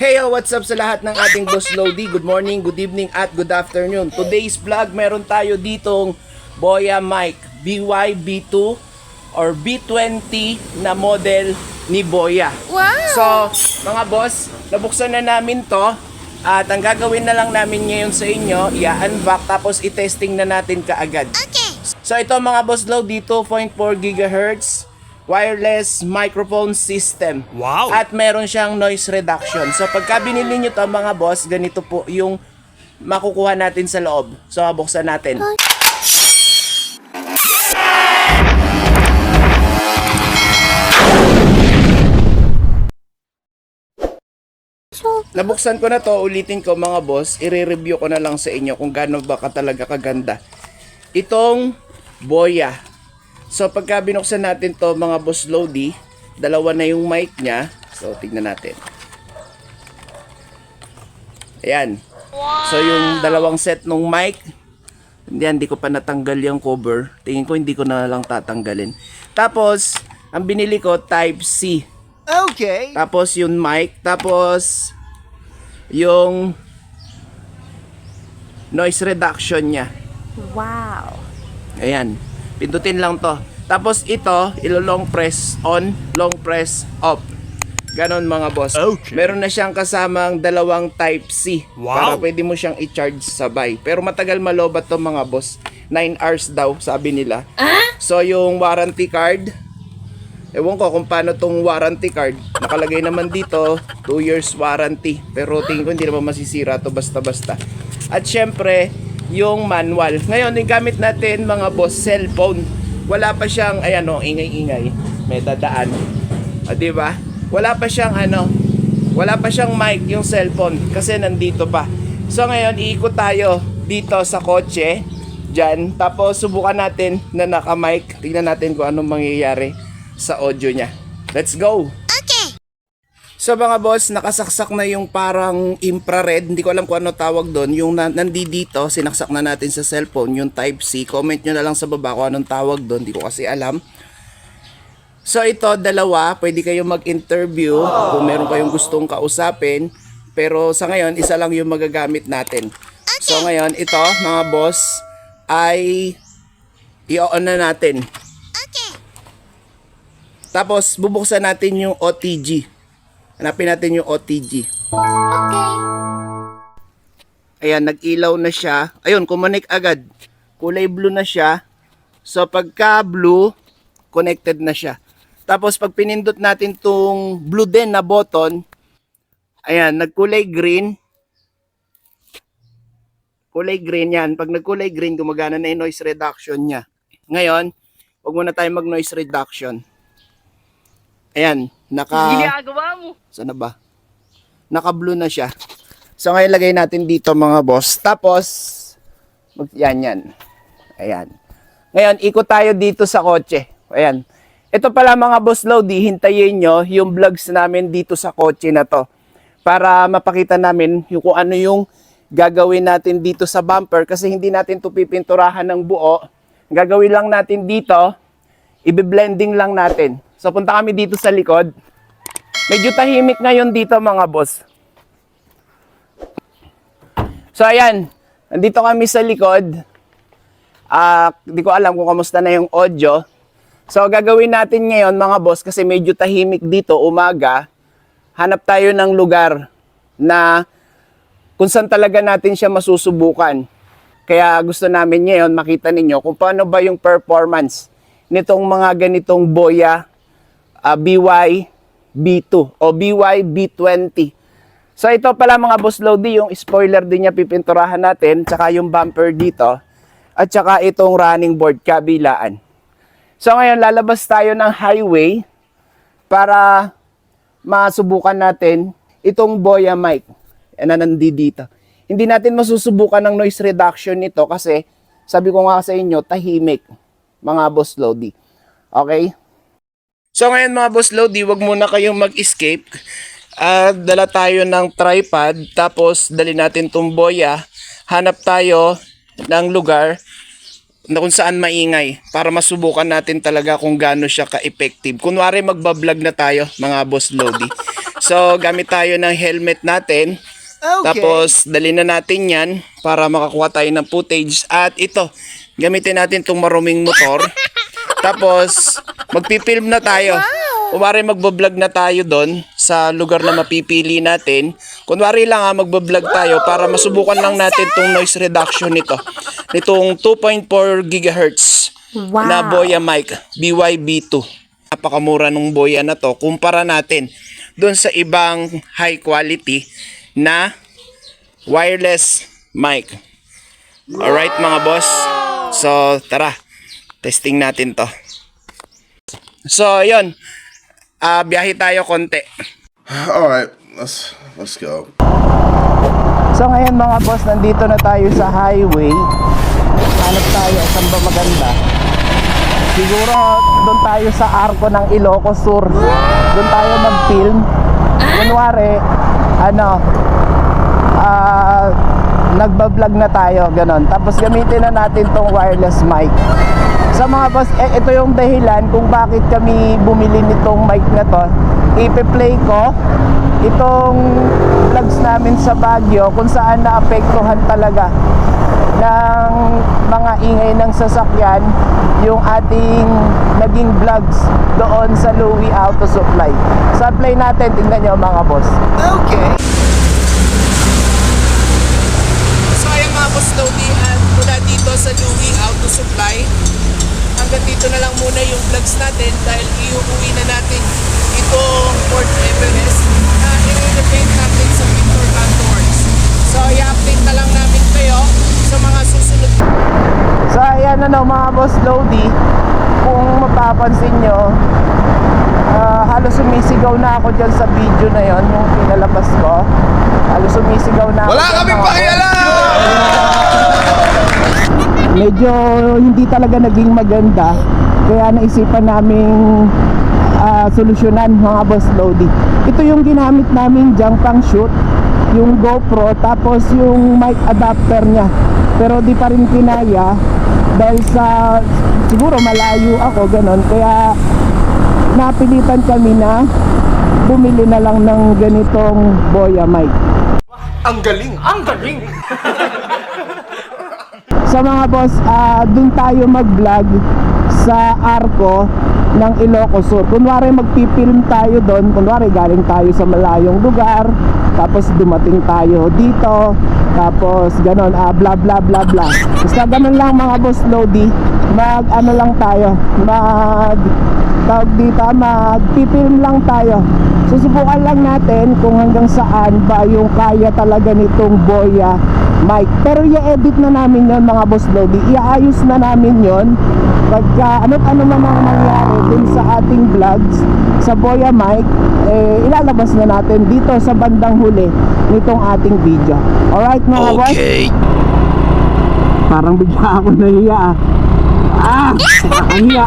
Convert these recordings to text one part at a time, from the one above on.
Hey, yo, what's up sa lahat ng ating Boss Lodi? Good morning, good evening, at good afternoon. Today's vlog, meron tayo ditong Boya Mic BY-B2 or B20 na model ni Boya. Wow! So, mga boss, nabuksan na namin to. At ang gagawin na lang namin ngayon sa inyo, i-unbox tapos i-testing na natin kaagad. Okay. So ito mga boss low, dito 2.4 GHz wireless microphone system. Wow! At meron siyang noise reduction. So pagka binili nyo to mga boss, ganito po yung makukuha natin sa loob. So buksan natin. Nabuksan ko na to, ulitin ko mga boss, i-review ko na lang sa inyo kung gaano ba ka talaga kaganda. Itong Boya. So pagka binuksan natin to mga boss Lodi, dalawa na yung mic niya. So tignan natin. Ayan. So yung dalawang set ng mic, hindi, hindi ko pa natanggal yung cover. Tingin ko hindi ko na lang tatanggalin. Tapos, ang binili ko type C. Okay. Tapos yung mic, tapos yung noise reduction niya. wow. Ayan. Pindutin lang to. Tapos ito, ilo long press on, long press off. Ganon mga boss. Okay. Meron na siyang kasamang dalawang type C. Wow. Para pwede mo siyang i-charge sabay. Pero matagal malobat to mga boss. 9 hours daw, sabi nila. So yung warranty card, Ewan ko kung paano tong warranty card. Nakalagay naman dito, 2 years warranty. Pero tingin ko hindi naman masisira to basta-basta. At syempre, yung manual. Ngayon, yung gamit natin mga boss, cellphone. Wala pa siyang, ayan o, ingay-ingay. May dadaan. O, di ba? Wala pa siyang ano, wala pa siyang mic yung cellphone kasi nandito pa. So ngayon, iikot tayo dito sa kotse. Diyan. Tapos subukan natin na naka-mic. Tingnan natin kung anong mangyayari sa audio niya. Let's go! So mga boss, nakasaksak na yung parang infrared, hindi ko alam kung ano tawag doon, yung na, nandi dito, sinaksak na natin sa cellphone, yung type C. Comment nyo na lang sa baba kung anong tawag doon, hindi ko kasi alam. So ito, dalawa, pwede kayong mag-interview kung meron kayong gustong kausapin. Pero sa ngayon, isa lang yung magagamit natin. So ngayon, ito mga boss, ay i-on na natin. Okay. Tapos bubuksan natin yung OTG. Hanapin natin yung OTG. Okay. Ayan, nag-ilaw na siya. Ayun, kumunik agad. Kulay blue na siya. So pagka blue, connected na siya. Tapos pag pinindot natin tong blue din na button, ayan, nagkulay green. Kulay green yan. Pag nagkulay green, gumagana na yung noise reduction niya. Ngayon, huwag muna tayo mag noise reduction. Ayan, naka... Ginagawa mo. Sana ba? Naka-blue na siya. So ngayon lagay natin dito mga boss. Tapos, mag, yan yan. Ayan. Ngayon, ikot tayo dito sa kotse. Ayan. Ito pala mga boss Lodi, hintayin nyo yung vlogs namin dito sa kotse na to. Para mapakita namin yung kung ano yung gagawin natin dito sa bumper kasi hindi natin to pipinturahan ng buo. Gagawin lang natin dito, ibe-blending lang natin. So punta kami dito sa likod. Medyo tahimik ngayon dito mga boss. So ayan, nandito kami sa likod. Ah, di ko alam kung kamusta na yung audio. So gagawin natin ngayon mga boss kasi medyo tahimik dito umaga. Hanap tayo ng lugar na kung saan talaga natin siya masusubukan. Kaya gusto namin ngayon makita ninyo kung paano ba yung performance nitong mga ganitong boya ah, BY B2 o BY B20. So ito pala mga boss Lodi, yung spoiler din niya pipinturahan natin, tsaka yung bumper dito, at tsaka itong running board kabilaan. So ngayon lalabas tayo ng highway para masubukan natin itong Boya mic na nandi dito. Hindi natin masusubukan ng noise reduction nito kasi sabi ko nga sa inyo, tahimik mga boss Lodi. Okay? So ngayon mga boss Lodi, wag muna kayong mag-escape. Ah, dala tayo ng tripod, tapos dali natin tong boya. Hanap tayo ng lugar na kung saan maingay para masubukan natin talaga kung gaano siya ka-effective. Kunwari magbablog na tayo mga boss Lodi. So, gamit tayo ng helmet natin. Tapos, dali na natin yan para makakuha tayo ng footage. At ito, gamitin natin itong maruming motor. Tapos, magpipilm na tayo. Kunwari magbablog na tayo doon sa lugar na mapipili natin. Kunwari lang ha, magbablog tayo para masubukan lang natin itong noise reduction nito. Nitong 2.4 GHz Wow. na Boya mic, BYB2. Napakamura nung Boya na to. Kumpara natin doon sa ibang high quality na wireless mic. Alright mga boss. So tara, testing natin to. So yun, Ah, biyahe tayo konti. All right, let's let's go. So ngayon mga boss, nandito na tayo sa highway. Hanap tayo, saan ba maganda? Siguro doon tayo sa arko ng Ilocos Sur. Doon tayo mag-film. Kunwari, ano, ah, nagbablog na tayo, ganon. Tapos gamitin na natin tong wireless mic. Sa mga boss, eh, ito yung dahilan kung bakit kami bumili nitong mic na to. Ipe-play ko itong vlogs namin sa Baguio kung saan naapektuhan talaga ng mga ingay ng sasakyan yung ating naging vlogs doon sa Louis Auto Supply. Sa play natin, tingnan nyo mga boss. Okay. So at mula dito sa Louis Auto Supply, hanggang dito na lang muna yung vlogs natin dahil iuwi na natin itong Fort Everest na i-repaint natin sa Victor Landors. So i-update na lang namin kayo sa mga susunod. So ayan ano mga boss Lodi, kung mapapansin nyo, ah, halos sumisigaw na ako dyan sa video na yon yung pinalabas ko. Halos sumisigaw na ako. Wala kaming mga boss pakialam! Medyo hindi talaga naging maganda. Kaya naisipan naming ah, solusyonan mga boss Lodi. Ito yung ginamit namin dyan pang shoot yung GoPro tapos yung mic adapter niya. Pero di pa rin kinaya dahil sa siguro malayo ako ganon kaya napilitan kami na bumili na lang ng ganitong Boya mic. Ang galing! Ang galing! sa mga boss, ah dun tayo mag-vlog sa Arco ng Ilocos Sur. Kunwari magpipilm tayo doon, kunwari galing tayo sa malayong lugar, tapos dumating tayo dito, tapos ganon, ah, bla bla bla bla. Basta ganon lang mga boss Lodi, mag ano lang tayo, mag tawag dito, magpipilm lang tayo. Susubukan lang natin kung hanggang saan ba yung kaya talaga nitong Boya mic. Pero i-edit na namin yon mga boss Lodi. Iaayos na namin yon pagka ano't ano man ang nangyari dun sa ating vlogs sa Boya mic, eh, ilalabas na natin dito sa bandang huli nitong ating video. Alright mga boss? Parang bigla ako nahiya ah. Ah! Nakahiya.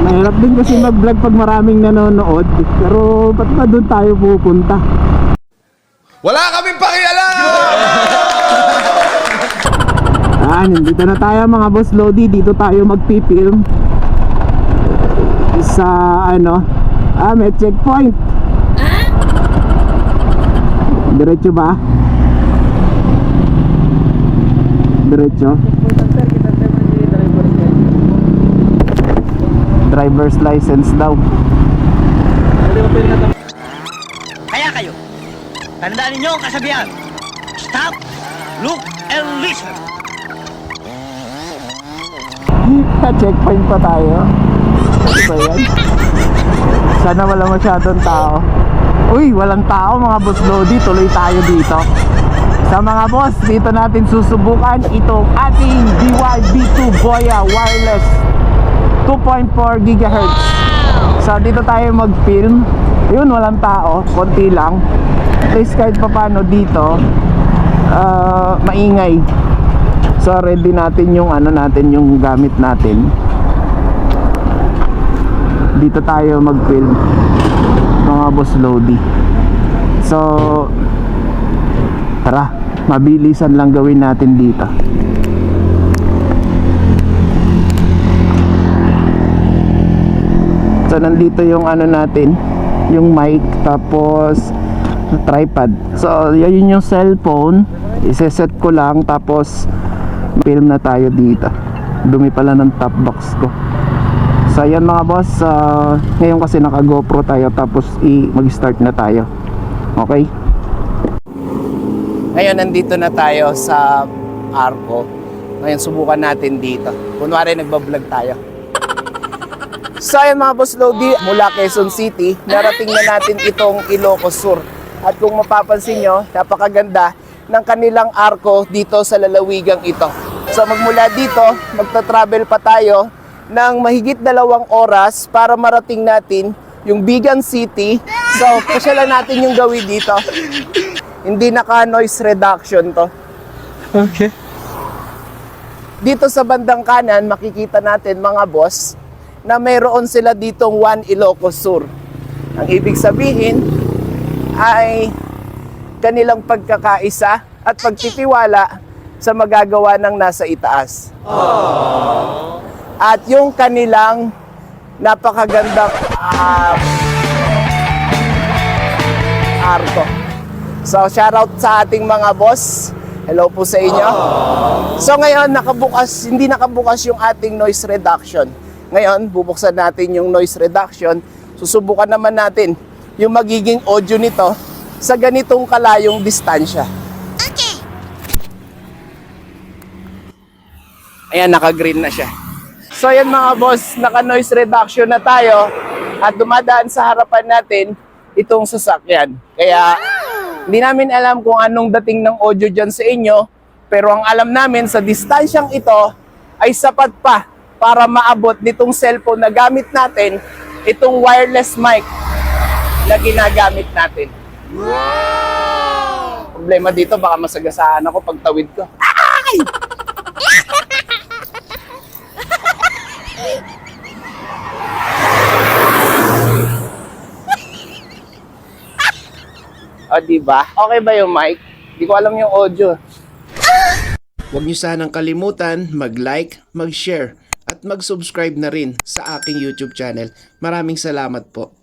Mahirap din kasi mag-vlog pag maraming nanonood. Pero ba't ba doon tayo pupunta? Wala kaming pakialam! Ah, nandito na tayo mga boss Lodi. Dito tayo magpipilm. Sa ano? Ah, may checkpoint. Diretso ba? Diretso? Driver's license daw. Kaya kayo, tandaan ninyo ang kasabihan. Stop, look, and listen. Checkpoint pa tayo. Ano ba yan? Sana wala masyadong tao. Uy, walang tao mga boss Lodi. Tuloy tayo dito. Sa mga boss, dito natin susubukan itong ating BYB2 Boya Wireless 2.4 GHz. So dito tayo mag-film. Yun, walang tao. Konti lang. At least kahit pa paano dito, ah, maingay. So ready natin yung ano natin, yung gamit natin. Dito tayo mag-film. Mga boss Lodi. So, tara, mabilisan lang gawin natin dito. So nandito yung ano natin, yung mic, tapos tripod. So, yun yung cellphone. Iseset ko lang, tapos film na tayo dito. Dumi pala ng top box ko. So, ayan mga boss. ah, ngayon kasi naka GoPro tayo, tapos i- mag-start na tayo. Okay? Ngayon, nandito na tayo sa Arco. Ngayon, subukan natin dito. Kunwari, nagbablog tayo. So ayan mga Boss Lodi, mula Quezon City, narating na natin itong Ilocos Sur. At kung mapapansin nyo, napakaganda ng kanilang arko dito sa lalawigang ito. So magmula dito, magta-travel pa tayo ng mahigit dalawang oras para marating natin yung Bigan City. So pasyalan natin yung gawin dito. Hindi naka noise reduction to. Okay. Dito sa bandang kanan, makikita natin mga boss na mayroon sila ditong One Ilocos Sur. Ang ibig sabihin ay kanilang pagkakaisa at pagtitiwala sa magagawa ng nasa itaas. At yung kanilang napakagandang ah, arko. So shoutout sa ating mga boss. Hello po sa inyo. So ngayon nakabukas, hindi nakabukas yung ating noise reduction. Ngayon, bubuksan natin yung noise reduction. Susubukan naman natin yung magiging audio nito sa ganitong kalayong distansya. Okay. Ayan, naka-green na siya. So ayan mga boss, naka-noise reduction na tayo at dumadaan sa harapan natin itong sasakyan. Kaya hindi namin alam kung anong dating ng audio dyan sa inyo, pero ang alam namin sa distansyang ito ay sapat pa para maabot nitong cellphone na gamit natin, itong wireless mic na ginagamit natin. Problema dito, baka masagasaan ako pag tawid ko. O, di ba? Okay ba yung mic? Di ko alam yung audio. Huwag niyo sanang kalimutan mag-like, mag-share, at mag-subscribe na rin sa aking YouTube channel. Maraming salamat po.